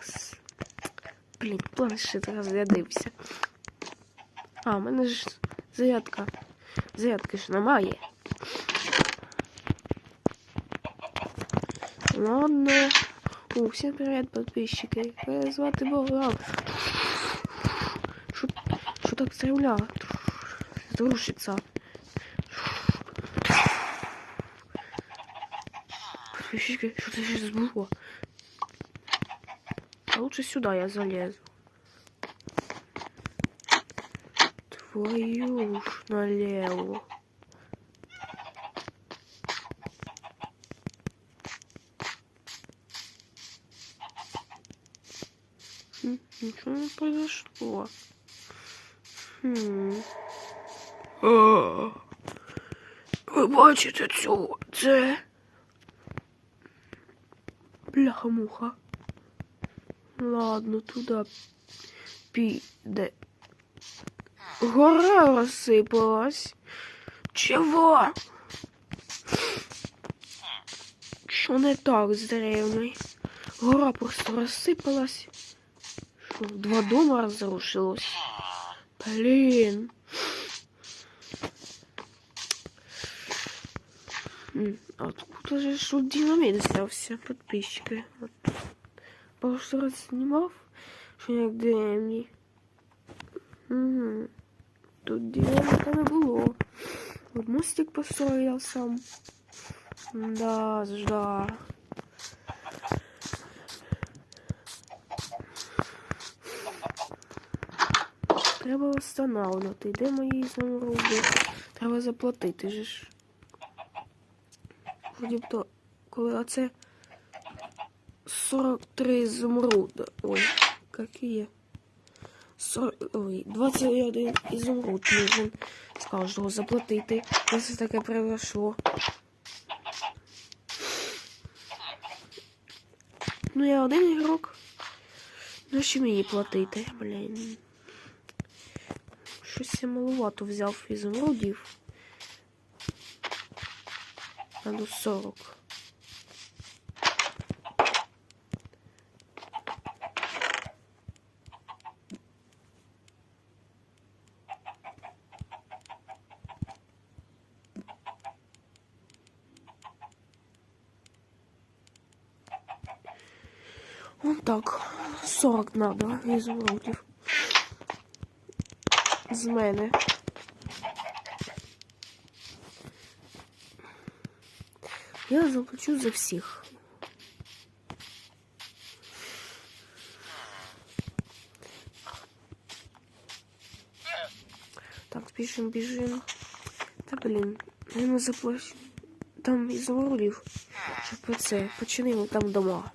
С- Блін, планшет розрядився. А, в мене ж зарядка. Зарядки ж немає. Ладно. О, всім привіт, підписчики. Мене звати Богдан. Що, що так земля? Рушиться. Подписчики, что это сейчас было? Лучше сюда я залезу. Твою ж налево. Хм, Ничего не произошло. Хм. А, Ви бачите цю? Це. Бляха-муха. Ладно, туди піде. Гора розсипалась. Чого? Що не так з деревнею? Гора просто розсипалась. Що, два дома розрушилось? Блін. Откуда же ж тут динамит взялся, подписчики? Прошлый раз снимал, что я в деревні. Угу. Тут деревня не було. Вот мостик построил сам. Да, да. Треба встановлювати. Де мої замруби? Треба заплатити же ж. Вроді б то, коли оце 43 зумруда. Ой, какие? 40, ой, 21 ізумруд нужен з кожного заплатити. Якщо таке произошло. Ну я один ігрок. Ну що мені платити, блін. Щось я малувато взяв ізумрудів. Надо 40. Вот так. 40 надо ізумрудів. З мене. Я заплачу за всіх. Так, біжим, біжим. Та блін, я не заплачу. Там із ворогів, щоб це починимо там дома.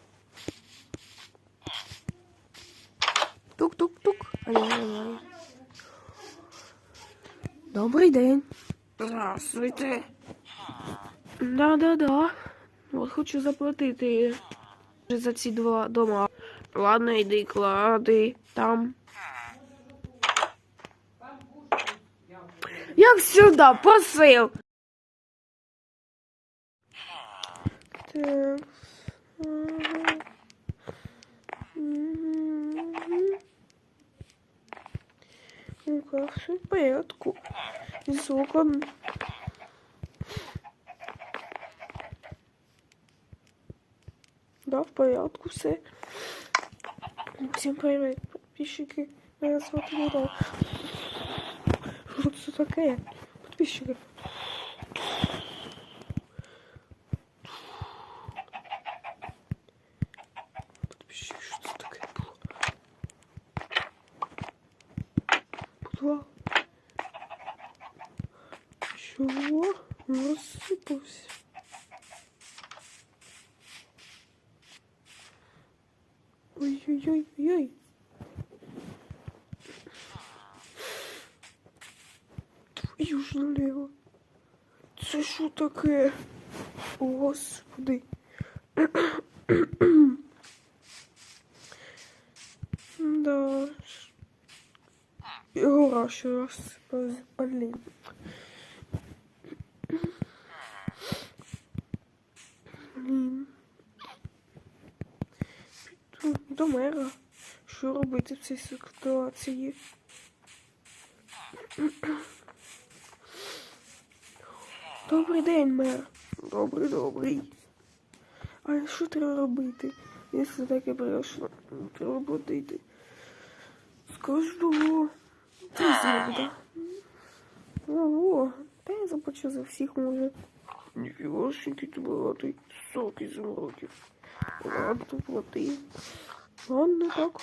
Добрий день. Здравствуйте. Да-да-да. От хочу заплатити за ці два дома. Ладно, йди, клади там. Як сюди, просив. Так. Ну как, все в порядку. Из окон. Да, в порядку все. Всем привет, подписчики. Я смотрю, да. Что це таке? Підписчики. Будва. Чого? Розсипався. Ой-ой-ой-ой. Твою ж наліво. Це що таке? Господи. Да. І гора ще раз. Блін. Блін. До мера. Що робити в цій ситуації? Добрий день, мер. Добрий, добрий. А що треба робити? Якщо таке прийшло, треба платити. Скажу. Ти зробда. Ого, та я заплачу за всіх може. Ніфіга ж який ти багатий. Сок із років. Ладно, плати. Ладно, так.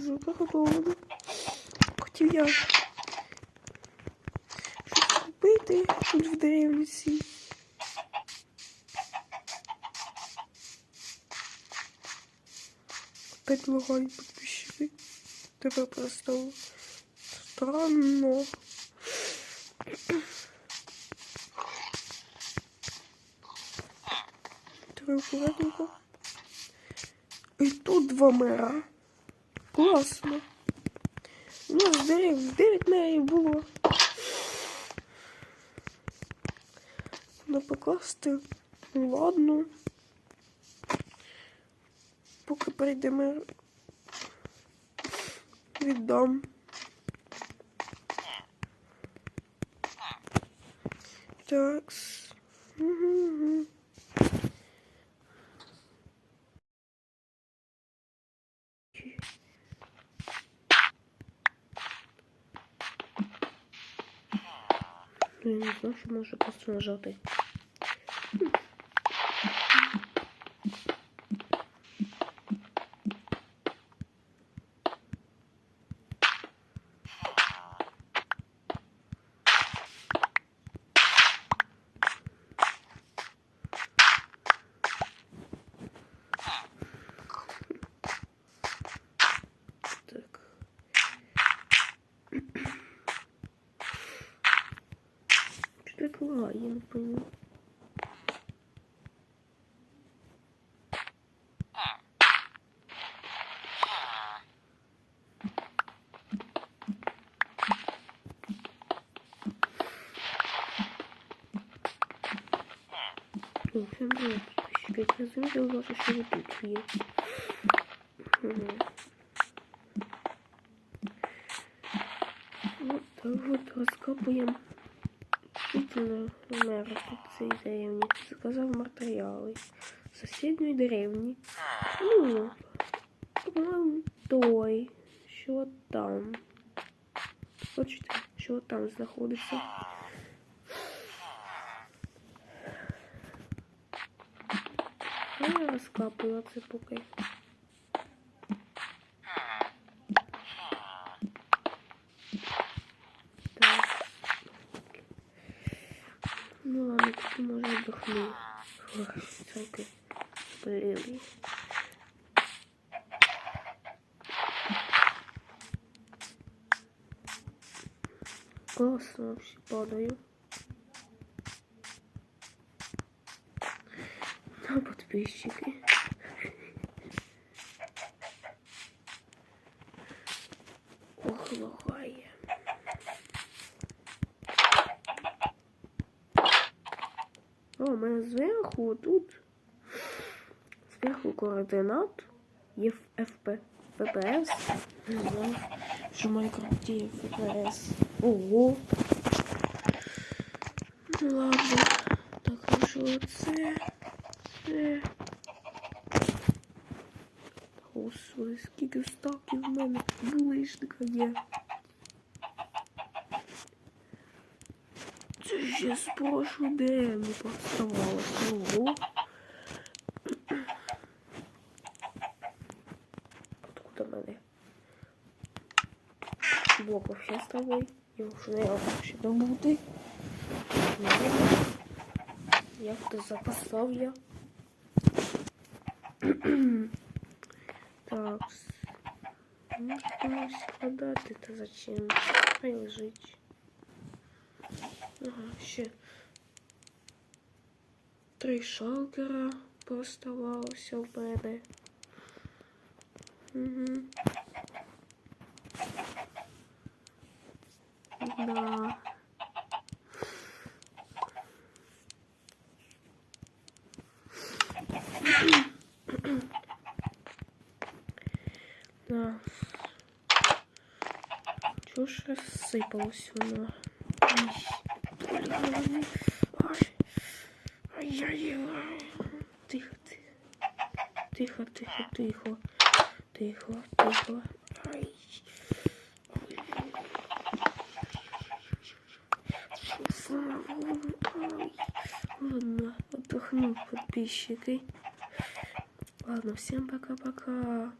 Уже приготовлено. Хотів я купити тут в деревні цій. Опять лагают подписчики. Тепер просто странно. Три аккуратненько. І тут два мера. Класно. У нас 9, 9 мерів було. Треба покласти. Ладно. Поки прийде мер. Віддам. Такс. Угу. Я не знаю, що може просто нажати. Так. Что это лагает, я не пойму. Ну, всем привет, що там. Бачите, що там знаходиться. Я розкапую це. Ну ладно, тут може отдохну. Фух, Целки болели. Классно вообще падаю. На подписчики. Ох, лагає. О, у мене зверху тут. Зверху координат є FP, FPS. Не знаю, що в Майнкрафті є FPS. Ого. Ну ладно. Так, ну що це? Господи, скільки стаків в мене булишника є. Це ще з прошлої деревні поставалося. Ого. Откуда мене? Блок вообще з тобою. Не ще добути. Як то запасав я. Так. Ну, складати то зачем? Хай лежить. Ага, ще. Три шалкера поставалося в мене. Угу. Да. Да. Чушь рассыпалась у него. Тихо, тихо, тихо, тихо, тихо, тихо, тихо. Ладно, отдохну, подписчики. Ладно, всем пока-пока.